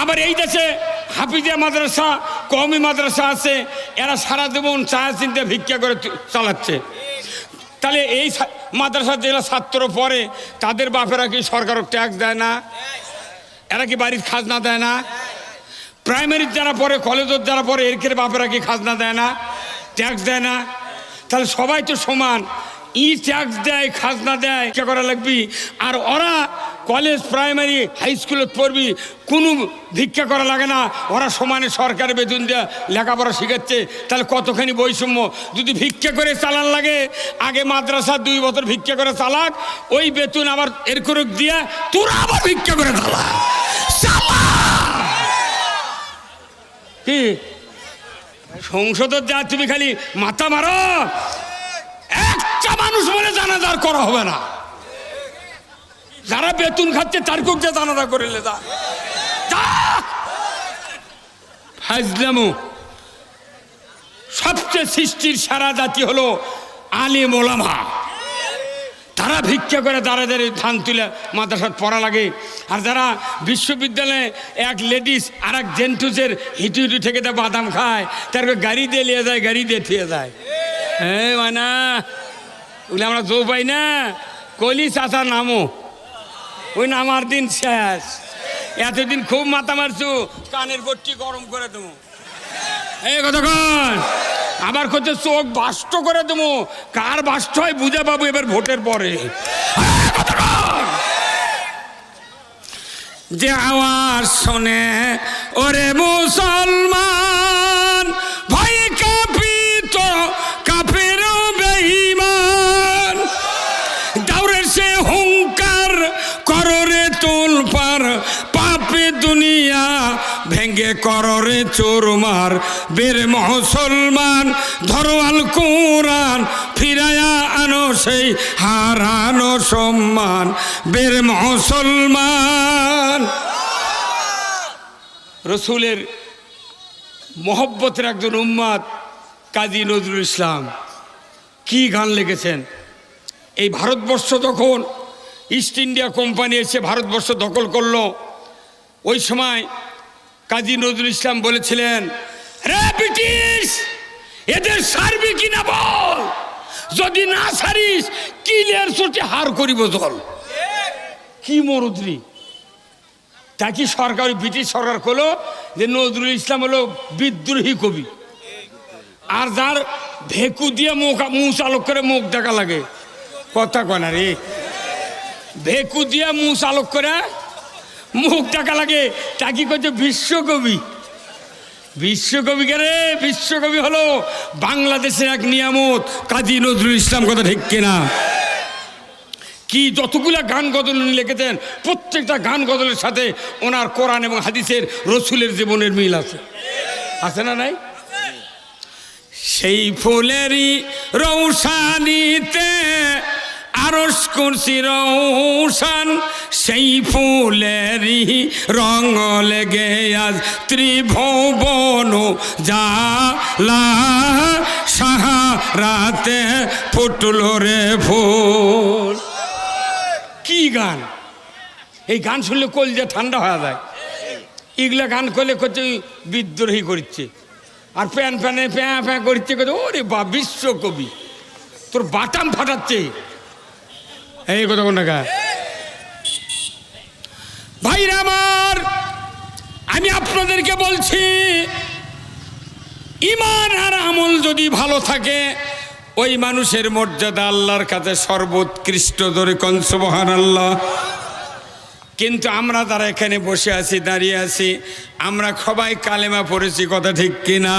আবার এই দেশে হাফিজা মাদ্রাসা, কওমি মাদ্রাসা আছে, এরা সারা জীবন চায়া চিনতে ভিক্ষা করে চালাচ্ছে। তাহলে এই মাদ্রাসা যেগুলো ছাত্র পড়ে, তাদের বাপেরা কি সরকার ট্যাক্স দেয় না? এরা কি বাড়ির খাজনা দেয় না? প্রাইমারির যারা পড়ে, কলেজের যারা পড়ে, এর বাপেরা কি খাজনা দেয় না? ট্যাক্স দেয় না। তাহলে সবাই তো সমান। ই ট্যাক্স দেয়, খাজনা দেয় কে করা লাগবি। আর ওরা কলেজ, প্রাইমারি, হাই স্কুলে পড়বি, কোনো ভিক্ষা করা লাগে না। ওরা সমানে সরকারের বেতন দেওয়া লেখাপড়া শিখাচ্ছে। তাহলে কতখানি বৈষম্য? যদি ভিক্ষা করে চালান লাগে, আগে মাদ্রাসা দুই বছর ভিক্ষা করে চালাক, ওই বেতন আবার এর করে দিয়ে তোরা আবার ভিক্ষা করে চালা! কি? সংসদের যা তুমি খালি মাথা মারো, একটা মানুষ বলে জানাজার করা হবে না। যারা বেতন খাচ্ছে, তার কুক যে জানাজা করে লে যা। সবচেয়ে সৃষ্টির সারা জাতি হলো আলিম ওলামা। তারা ভিক্ষা করে দাঁড়া দাঁড়িয়ে ধান তুলে মাদ্রাসাত পড়া লাগে। আর যারা বিশ্ববিদ্যালয়ে এক লেডিস আর এক জেন্টুসের হিটু হিটু থেকে দেয় বাদাম খায়, তার গাড়ি দিয়ে নিয়ে যায়, গাড়ি দিয়ে থিয়ে যায়। হ্যাঁ মানা। ওগুলো আমরা জো পাই না। কলি চাচার নামও ওই না আমার দিন শেষ। এতদিন খুব মাথা মারছু। কানের পট্টি গরম করে দেবো। এই কতক্ষণ আবার করছে চোখ বাষ্ট করে দেবো। কার বাষ্ট হয় বুঝে পাবো এবার ভোটের পরে। যে আওয়াজ শোনে ওরে মুসলমান কররে চোরমার বের মুসলমান ধরোয়াল কোরআন ফিরায়া আনো সেই হারানো সম্মান, বের মুসলমান। রসুলের মহব্বতের একজন উম্মাদ, কাজী নজরুল ইসলাম, কি গান লিখেছেন? এই ভারতবর্ষ যখন ইস্ট ইন্ডিয়া কোম্পানি এসে ভারতবর্ষ দখল করল। ওই সময় কাজী নজরুল ইসলাম বলেছিলেন, রে ব্রিটিশ, এদের সারবি কিনা বল? যদি না সারিস, কিলের চোটে হার করিব দল। কি মরুদ্রি? তা কি সরকার, ব্রিটিশ সরকার করল যে নজরুল ইসলাম হলো বিদ্রোহী কবি? আর যার ভেকু দিয়ে মুখ মুখ চালক করে মুখ দেখা লাগে। কথা কনা রে? ভেকু দিয়ে মুখ চালক করে মুখ টাকা লাগে। তা কি করছে? বিশ্বকবি। বিশ্বকবি কে রে? বিশ্বকবি হলো বাংলাদেশের এক নিয়ামত। কাজী নজরুল ইসলাম কথা ঠিক কিনা? কি যতগুলা গান গজল উনি লিখেছেন, প্রত্যেকটা গান গজলের সাথে ওনার কোরআন এবং হাদিসের রসুলের জীবনের মিল আছে। আছে না নাই? সেই ফুলেরই রৌশানিতে আরস করছি রৌশান, সেই ফুলেরই রঙ লেগে আজ ত্রিভুবন জালা সাহারাতে ফুটল রে ফুল। কি গান? এই গান শুনলে কল যে ঠান্ডা হয়ে যায়। এগুলা গান করলে করছে বিদ্রোহী করছে। আর প্যান প্যানে প্যাঁ প্যাঁ করছে ওরে বা বিশ্বকবি। তোর বাটাম ফাটাচ্ছে। এই কথা কোন টাকা ভাইরা আমার, আমি আপনাদেরকে বলছি ইমান আর আমল যদি ভালো থাকে, ওই মানুষের মর্যাদা আল্লাহর কাছে সর্বোৎকৃষ্ট ধরে কনসবহান আল্লাহ কিন্তু আমরা তারা এখানে বসে আছি, দাঁড়িয়ে আছি, আমরা সবাই কালেমা পড়েছি, কথা ঠিক কিনা?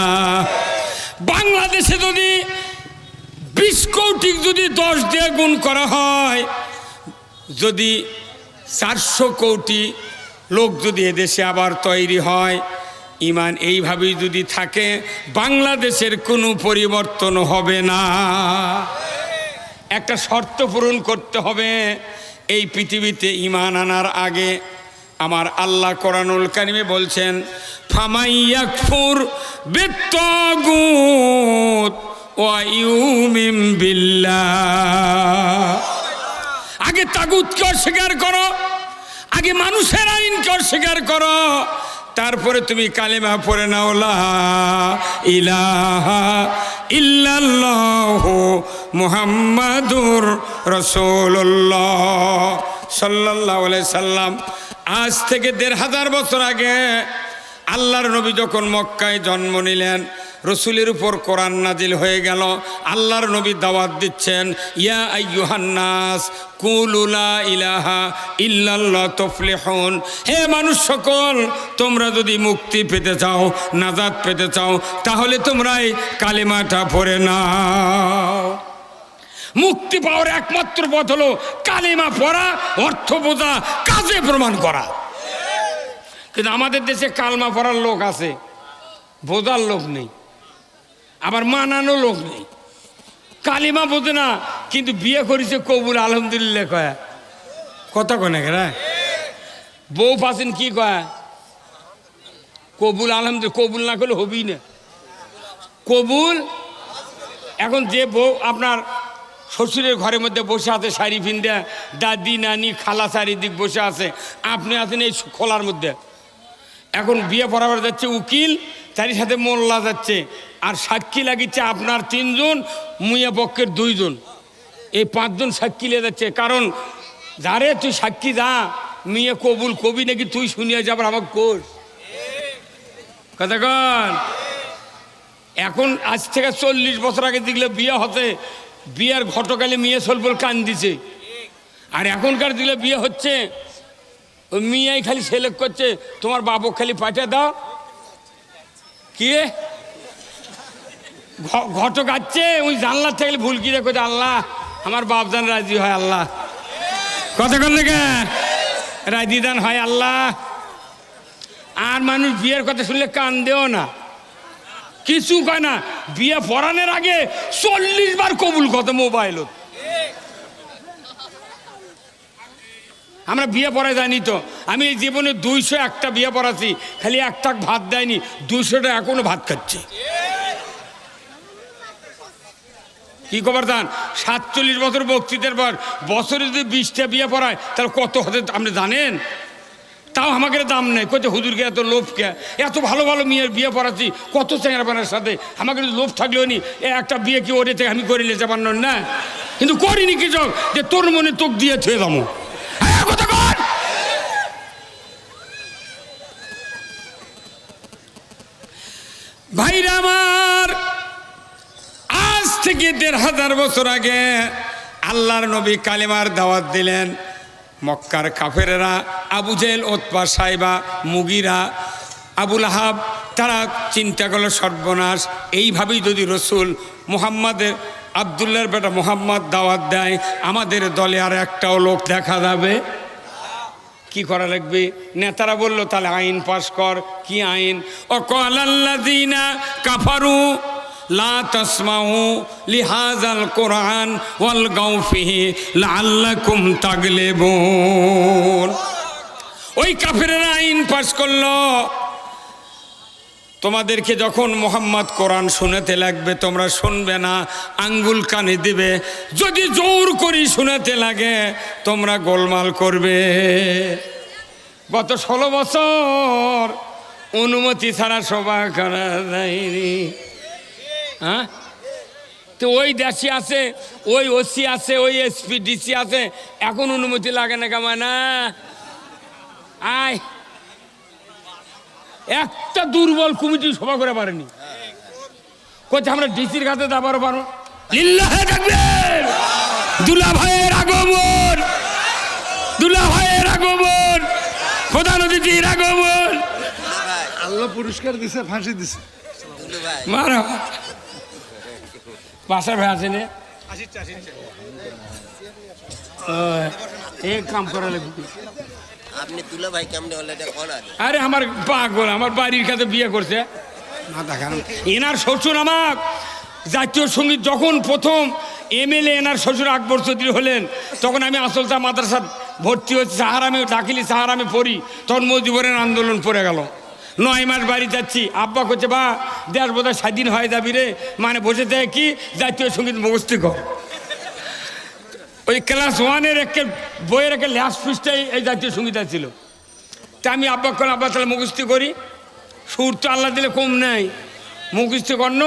বাংলাদেশে যদি বিশ কৌটিক যদি দশ দিয়ে গুণ করা হয়, যদি চারশো কোটি লোক যদি এদেশে আবার তৈরি হয়, ইমান এইভাবেই যদি থাকে, বাংলাদেশের কোনো পরিবর্তন হবে না। একটা শর্ত পূরণ করতে হবে, এই পৃথিবীতে ইমান আনার আগে আমার আল্লাহ কোরআনুল কারিমে বলছেন, ফামাইয়াকফুর বিত্তগুত। ওয়া ইউমিন বিল্লাহ। আগে তাগুতকে অস্বীকার করো, আগে মানুষের আইনকে অস্বীকার করো, তারপরে তুমি কালেমা পড়ে নাও ইলাহা ইল্লাল্লাহু আলাইহি সাল্লাম। আজ থেকে দেড় হাজার বছর আগে আল্লাহর নবী যখন মক্কায় জন্ম নিলেন রসুলের উপর কোরআন নাজিল হয়ে গেল। আল্লাহর নবী দাওয়াত দিচ্ছেন, ইয়া আইয়ুহান্নাস কুলুলা ইলাহা ইল্লাল্লাহ তফলিহুন। হে মানুষ সকল, তোমরা যদি মুক্তি পেতে চাও নাজাদ পেতে চাও, তাহলে তোমরা এই কালেমাটা পড়ে নাও। মুক্তি পাওয়ার একমাত্র পথ হলো কালিমা পড়া, অর্থ বোঝা, কাজে প্রমাণ করা। কিন্তু আমাদের দেশে কালমা পড়ার লোক আছে, বোঝার লোক নেই। আবার মানানো লোক নেই। কালিমা বোঝে না কিন্তু বিয়ে করেছে কবুল আলহামদুলিল্লাহ কয়া। কথা কনে রে বউ পাচ্ছেন কি কয়া? কবুল আলহামদুলিল্লাহ কবুল না করলে হবি না। কবুল এখন যে বউ আপনার শ্বশুরের ঘরের মধ্যে বসে আছে শাড়ি ফিন্দা দাদি নানি খালা চারিদিক বসে আছে আপনি আছেন এই খোলার মধ্যে। এখন বিয়ে পড়াবার যাচ্ছে উকিল তারই সাথে মোল্লা যাচ্ছে। আর সাক্ষী লাগিচ্ছে আপনার তিনজন, মুইয়া পক্ষের দুইজন। এই পাঁচজন সাক্ষী লিয়ে যাচ্ছে। কারণ যারে তুই সাক্ষী যা, মেয়ে কবুল কবি নাকি তুই শুনিয়ে যাবার আমাকে কোর কথা এখন আজ থেকে চল্লিশ বছর আগে দেখলে বিয়ে হতে, বিয়ের ঘটকালে মেয়ে সলবল কান দিছে। আর এখনকার দিলে বিয়ে হচ্ছে, ওই মিয়াই খালি সিলেক্ট করছে, তোমার বাবু খালি পাঠিয়ে দাও। কি ঘ- ঘটক আছে, ওই জানলার থেকে ভুল কি দেখো আল্লাহ, আমার বাপ জান রাজি হয়, আল্লাহ। কত কর লেগে রাজি দান হয়, আল্লাহ। আর মানুষ বিয়ের কথা শুনলে কান দেও না। কিছু কয় না, বিয়ে পড়ানোর আগে চল্লিশ বার কবুল কত মোবাইল। আমরা বিয়ে পড়ায় জানি তো, আমি এই জীবনে দুইশো একটা বিয়ে পড়াছি, খালি একটা ভাত দেয়নি, দুইশোটা এখনও ভাত খাচ্ছে। কি খবর দান সাতচল্লিশ বছর বক্তৃতার পর বছরে যদি বিশটা বিয়ে পড়ায়, তাহলে কত হতে আপনি জানেন? তাও আমাকে দাম নেই। কত হুজুরকে এত লোভ কে এত ভালো ভালো মেয়ের বিয়ে পড়াচ্ছি, কত চেঙ্গার সাথে? আমাকে যদি লোভ থাকলেও নি একটা বিয়ে কি ওরে থেকে আমি করে নিতে পারলাম না? কিন্তু করিনি কিছু যে তোর মনে তোক দিয়ে থুয়ে দামো কথা কর। ভাইরা আমার আজ থেকে দেড় হাজার বছর আগে আল্লাহর নবী কালিমার দাওয়াত দিলেন। মক্কার কাফেরেরা, আবু জেল ওতপা সাইবা, মুগিরা আবুল আহাব তারা চিন্তা করল, সর্বনাশ। এইভাবেই যদি রসুল মুহাম্মাদের আবদুল্লার বেটা মোহাম্মদ দাওয়াত দেয়, আমাদের দলে আর একটাও লোক দেখা যাবে। কি করা লাগবে? নেতারা বলল, তাহলে আইন পাশ কর। কি আইন? ও কলাল্লাদিনা কাফারু লা ওই আইন পাশ তোমাদেরকে যখন মোহাম্মদ কোরআন শুনেতে লাগবে, তোমরা শুনবে না, আঙ্গুল কানে দিবে। যদি জোর করি শুনেতে লাগে, তোমরা গোলমাল করবে। গত ষোলো বছর অনুমতি ছাড়া সভা করা যায়নি। হ্যাঁ? তো ওই দেশি আছে ওই ওসি আছে ওই এসপি ডিসি আছে এখন অনুমতি লাগে না কামায় না আয়। একটা দুর্বল কমিটি সভা করে পারেনি। কোথায় আমরা ডিসির কাছে দাবার পারো দুলা ভাইয়ের আগমন। দুলা ভাইয়ের আগমন। প্রধান অতিথির আগমন। আল্লাহ পুরস্কার দিছে ফাঁসি দিছে। মারা। আছে নে? ওই, এই কাম করা লাগবে। আপনি তুলে ভাই কেমনে হলে এটা কোন আগে? আরে আমার পাগল আমার বাড়ির কাছে বিয়ে করছে। মাথা খারাপ এনার শ্বশুর আমার জাতীয় সংগীত যখন প্রথম এমএলএ এনার শ্বশুর আকবর চৌধুরী হলেন তখন আমি আসলতা মাদ্রাসা ভর্তি হচ্ছে সাহারামে ডাকিলি সাহারামে পড়ি তখন মজিবরের আন্দোলন পড়ে গেল। নয় মাস বাড়ি যাচ্ছি। আব্বা করছে বা দেশ বোধহয় স্বাধীন হয়ে যাবি রে। মানে বসে থেকে কি? জাতীয় সংগীত মুখস্থ কর। ওই ক্লাস ওয়ানের একে বইয়ের একে লাস্ট পৃষ্ঠায় এই জাতীয় সংগীত ছিল তা আমি আব্বা করে আব্বা, তাহলে মুখস্থি করি। সুর তো আল্লাহ দিলে কম নেই। মুখস্থি কর্ণ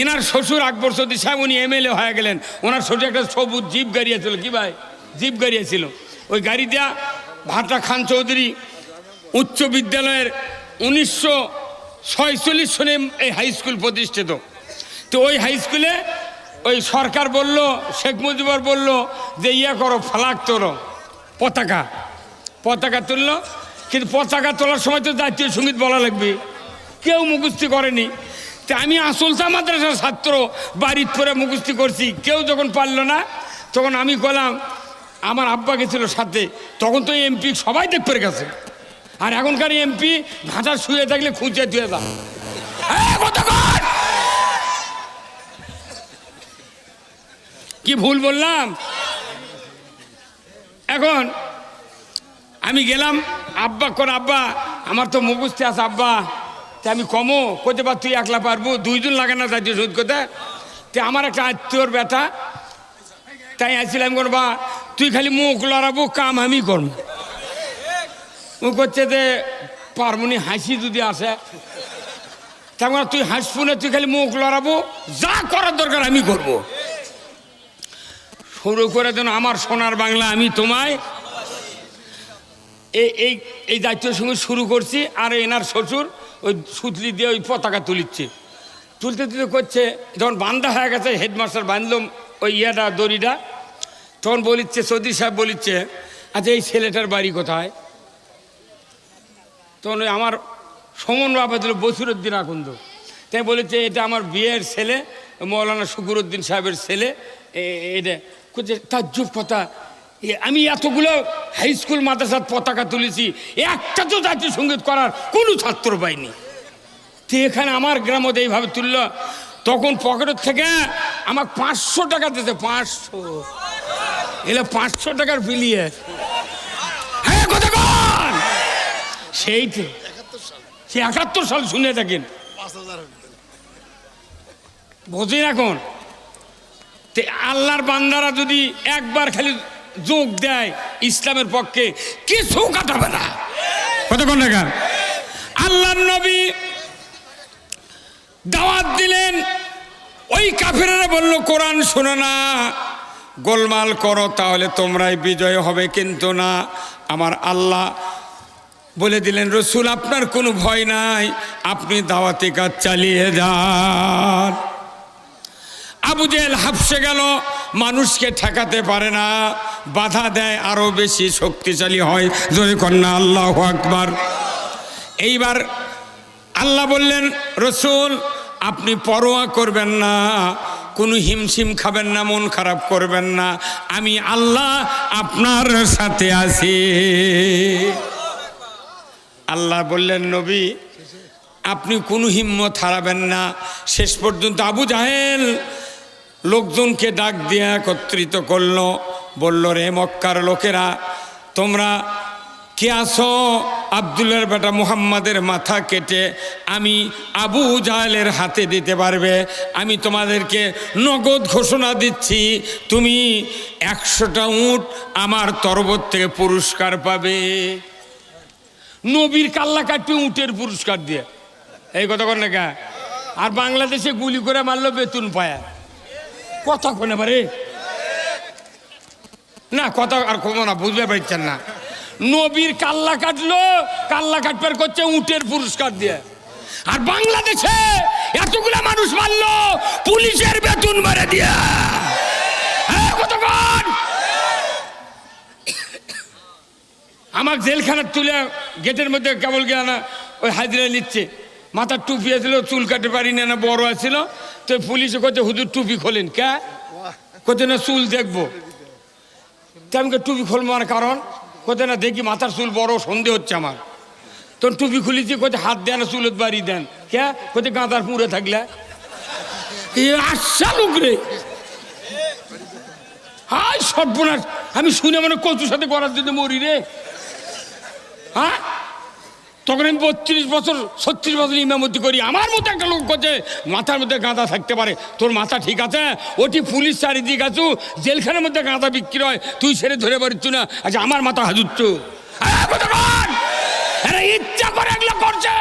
এনার শ্বশুর আকবর সৌদি সাহেব, উনি এমএলএ হয়ে গেলেন। ওনার শ্বশুর একটা সবুজ জিপ গাড়ি ছিল কি ভাই? জিপ গাড়ি ছিল ওই গাড়িটা ভাটা খান চৌধুরী উচ্চ বিদ্যালয়ের উনিশশো ছয়চল্লিশ সনে এই হাই স্কুল প্রতিষ্ঠিত। তো ওই হাই স্কুলে ওই সরকার বলল, শেখ মুজিবর বলল যে ইয়ে করো ফ্লাগ তোলো। পতাকা। পতাকা তুললো। কিন্তু পতাকা তোলার সময় তো জাতীয় সংগীত বলা লাগবে। কেউ মুখস্থি করেনি। তা আমি আসলতা মাদ্রাসার ছাত্র বাড়ির পরে মুখস্থি করছি। কেউ যখন পারল না, তখন আমি গেলাম, আমার আব্বা গেছিল সাথে। তখন তো এমপি সবাই দেখতে গেছে। আর এখনকার এমপি ঘাটা শুয়ে থাকলে খুঁজে ধুয়ে দাও? কি ভুল বললাম? এখন আমি গেলাম, আব্বা কর, আব্বা, আমার তো মুখস্থি আছে, আব্বা। তা আমি কমো করতে পার তুই একলা পারব, দুইজন লাগে না তাই শোধ করতে। তে আমার একটা আত্মীয়র ব্যথা তাই আসছিলাম করবা, তুই খালি মুখ লড়াবো, কাম আমি করব। ও করছে যে, পারমনি হাসি যদি আসে তেমন তুই হাসবো না, তুই খালি মুখ লড়াবো, যা করার দরকার আমি করব। শুরু করে যেন আমার সোনার বাংলা, আমি তোমায়। এই এই এই দায়িত্বের সঙ্গে শুরু করছি, আর এনার শ্বশুর ওই সুতলি দিয়ে ওই পতাকা তুলিচ্ছে। তুলতে তুলতে করছে, যখন বান্ধা হয়ে গেছে, হেডমাস্টার বাঁধল ওই ইয়েটা, দড়িটা, তখন বলিচ্ছে সৌদি সাহেব বলিচ্ছে আচ্ছা এই ছেলেটার বাড়ি কোথায়? তখন ওই আমার সমন বাবা দিল বসিরুদ্দিন আকন্দ। তাই বলেছে এটা আমার বিয়ের ছেলে, মৌলানা শুকুরুদ্দিন সাহেবের ছেলে এটা করছে তাজ্জব কথা। আমি এতগুলো হাই স্কুল মাদ্রাসার পতাকা তুলেছি, একটা তো জাতীয় সংগীত করার কোনো ছাত্র পাইনি। তো এখানে আমার গ্রামত এইভাবে তুলল। তখন পকেটের থেকে আমার পাঁচশো টাকা দিতে পাঁচশো। এলে পাঁচশো টাকার বিলিয়ে সেই তো সে একাত্তর সাল শুনে থাকেন। বোঝেন এখন? তে আল্লাহর বান্দারা যদি একবার খালি যোগ দেয় ইসলামের পক্ষে কিছু কাটাবে না। কতক্ষণ টাকা আল্লাহর নবী দাওয়াত দিলেন ওই কাফেরেরা বলল কোরআন শোনো না গোলমাল করো তাহলে তোমরাই বিজয় হবে কিন্তু না। আমার আল্লাহ বলে দিলেন, রসুল, আপনার কোনো ভয় নাই, আপনি দাওয়াতি কাজ চালিয়ে যান। আবু জেল হাফসে গেল, মানুষকে ঠেকাতে পারে না, বাধা দেয়, আরও বেশি শক্তিশালী হয়। জয় কন্যা আল্লাহ আকবার। এইবার আল্লাহ বললেন, রসুল, আপনি পরোয়া করবেন না, কোনো হিমশিম খাবেন না, মন খারাপ করবেন না। আমি আল্লাহ আপনার সাথে আছি। আল্লাহ বললেন, নবী, আপনি কোনো হিম্মত হারাবেন না। শেষ পর্যন্ত আবু জাহেল লোকজনকে ডাক দিয়ে একত্রিত করল। বলল, রে মক্কার লোকেরা, তোমরা কে আসো আবদুল্লার বেটা মুহাম্মাদের মাথা কেটে আমি আবু জাহেলের হাতে দিতে পারবে? আমি তোমাদেরকে নগদ ঘোষণা দিচ্ছি, তুমি একশোটা উঁট আমার তরবত থেকে পুরস্কার পাবে। নবীর কাল্লা কাটবে উটের পুরস্কার দিয়ে। এই কথা কর না আর বাংলাদেশে গুলি করে মারলো বেতন পায়া। কথা কোনে পারে না, কথা আর কমো না, বুঝতে পারছেন না। নবীর কাল্লা কাটলো, কাল্লা কাটবার করছে উটের পুরস্কার দিয়ে। আর বাংলাদেশে এতগুলা মানুষ মারলো, পুলিশের বেতন মারে দিয়া হ্যাঁ, কতক্ষণ আমার জেলখানা তুলে গেটের মধ্যে কেবল গিয়ে না, ওই হাজিরা নিচ্ছে। মাথার টুপি আছিল, চুল কাটতে পারি না বড় আছিল। তো পুলিশে করতে হুজুর, টুপি খোলেন। কে? কোথায় না, চুল দেখব। তেমনকে টুপি খোলবার কারণ? কোথায় না, দেখি, মাথার চুল বড়, সন্দেহ হচ্ছে আমার। তখন টুপি খুলেছি কোথায় হাত দেন চুলত বাড়ি দেন। কে? কোথায় গাঁদার পুরে থাকলে। আশা লোক রে হাই সর্বনাশ। আমি শুনে মানে কচুর সাথে করার জন্য মরি রে। হ্যাঁ? তখন আমি বত্রিশ বছর, ছত্রিশ বছর ইমামতি করি। আমার মতো একটা লোক করছে মাথার মধ্যে গাঁদা থাকতে পারে। তোর মাথা ঠিক আছে? ওটি পুলিশ চারিদিকে আছু জেলখানের মধ্যে গাঁদা বিক্রি হয়। তুই ছেড়ে ধরে পারিস না। আচ্ছা আমার মাথা হাজুচ্ছ? ইচ্ছা করে এগুলো করছে!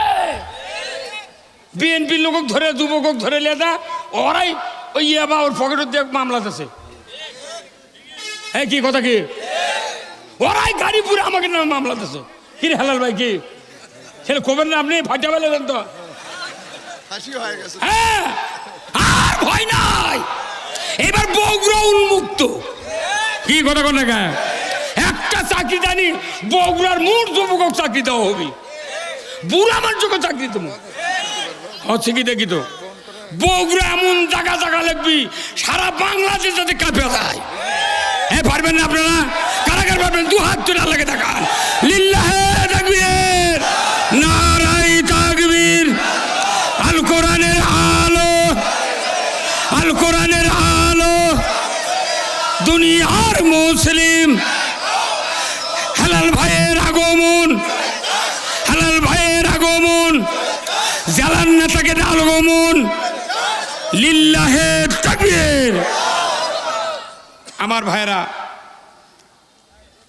বিএনপির লোক ধরে যুবক ধরে লেদা ওরাই ওই ইয়ে বা ওর পকেটের দিয়ে মামলা আছে হ্যাঁ কি, কথা কি? ওরাই গাড়ি পুরে আমাকে নামে মামলা দিছে কি রে হালাল ভাই কি? সেটা কবেন না আপনি? ফাটা ফেলে তো। ফাঁসি হয়ে গেছে। হ্যাঁ আর ভয় নাই। এবার বগুড়া উন্মুক্ত। কি কথা কথা একটা চাকরি জানি বগুড়ার মোট যুবক চাকরি দেওয়া হবে। বুড়া মানুষকে চাকরি দেবো। হচ্ছে কি দেখি তো বগুড়া এমন জায়গা জায়গা লাগবি সারা বাংলাদেশ যাতে কাঁপে যায়। হ্যাঁ পারবেন না আপনারা? কারাগার পারবেন দু হাত তুলে আল্লাহকে দেখান। লিল্লাহে তাকবীর নারাই তাকবীর আল কোরআনের আলো আল কোরআনের আলো দুনিয়ার মুসলিম হালাল ভাইয়ের আগমন হালাল ভাইয়ের আগমন জালান নেতাকে আগমন লিল্লাহে তাকবীর আমার ভাইরা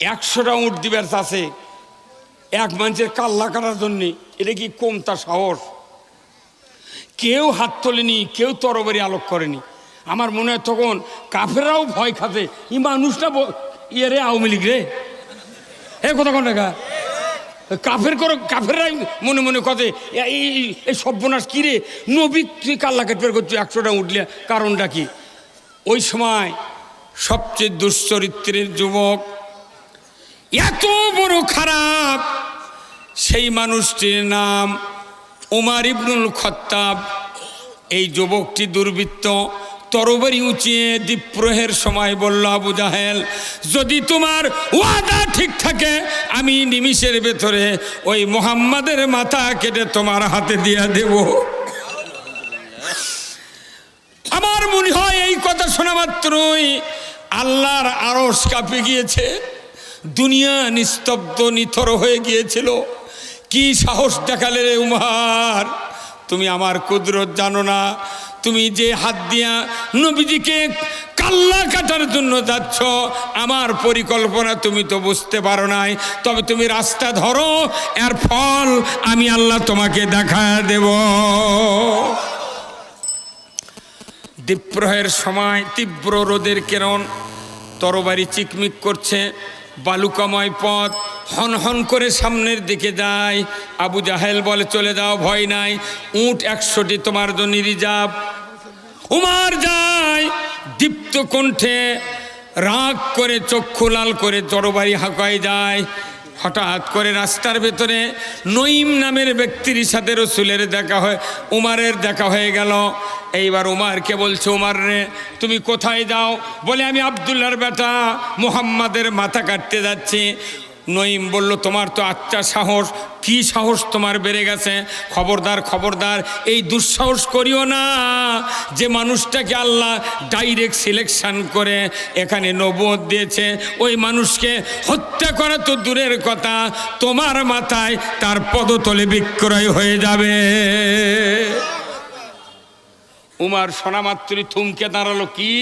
একশোটা উঠ দিবার আছে এক মানুষের কাল্লা কাটার জন্যে এটা কি কম তার সাহস? কেউ হাত তোলেনি, কেউ তরবারি আলোক করেনি। আমার মনে হয় তখন কাফেরাও ভয় খাতে ই মানুষটা ইয়ে রে আওয়ামী লীগ রে। হে কথা কোন টাকা কাফের করো, কাফেররাই মনে মনে কথা এই, এই- সর্বনাশ রে? নবী তুই কাল্লা কাটবের করছ একশোটা উঠলে কারণটা কি? ওই সময় সবচেয়ে দুশ্চরিত্রের যুবক, এত বড় খারাপ, সেই মানুষটির নাম উমার ইবনুল খত্তাব। এই যুবকটি দুর্বৃত্ত, তরবারি উঁচিয়ে দ্বীপ্রহের সময় বলল, আবু জাহেল, যদি তোমার ওয়াদা ঠিক থাকে, আমি নিমিষের ভেতরে ওই মোহাম্মদের মাথা কেটে তোমার হাতে দিয়ে দেব। আমার মনে হয় এই কথা শোনা মাত্রই আল্লাহর আরস কাঁপে গিয়েছে, দুনিয়া নিস্তব্ধ, নিথর হয়ে গিয়েছিল। কি সাহস দেখালে রে উমার? তুমি আমার কুদরত জানো না। তুমি যে হাত দিয়া নবীজিকে কাল্লা কাটার জন্য যাচ্ছ, আমার পরিকল্পনা তুমি তো বুঝতে পারো নাই। তবে তুমি রাস্তা ধরো, এর ফল আমি আল্লাহ তোমাকে দেখা দেব। দ্বীপ্রহের সময় তীব্র রোদের কেরণ। তরবারি চিকমিক করছে, বালুকাময় পথ হন হন করে সামনের দিকে যায়। আবু জাহেল বলে, চলে যাও, ভয় নাই, উট একশোটি তোমার জন্য রিজার্ভ। উমার যায় দীপ্ত কণ্ঠে রাগ করে চক্ষু লাল করে তরবারি হাঁকায় যায়। হঠাৎ করে রাস্তার ভেতরে নঈম নামের ব্যক্তির সাথে রসুলের দেখা হয়, উমারের দেখা হয়ে গেল। এইবার উমারকে বলছে, উমার রে, তুমি কোথায় যাও? বলে, আমি আবদুল্লার বেটা মুহাম্মাদের মাথা কাটতে যাচ্ছি। নঈম বলল, তোমার তো আচ্ছা সাহস। কি সাহস তোমার বেড়ে গেছে? খবরদার খবরদার, এই দুঃসাহস করিও না। যে মানুষটাকে আল্লাহ ডাইরেক্ট সিলেকশন করে এখানে নবদ দিয়েছে, ওই মানুষকে হত্যা করা তো দূরের কথা। তোমার মাথায় তার পদতলে বিক্রয় হয়ে যাবে। উমার সোনামাত্রী থুমকে দাঁড়াল, কি?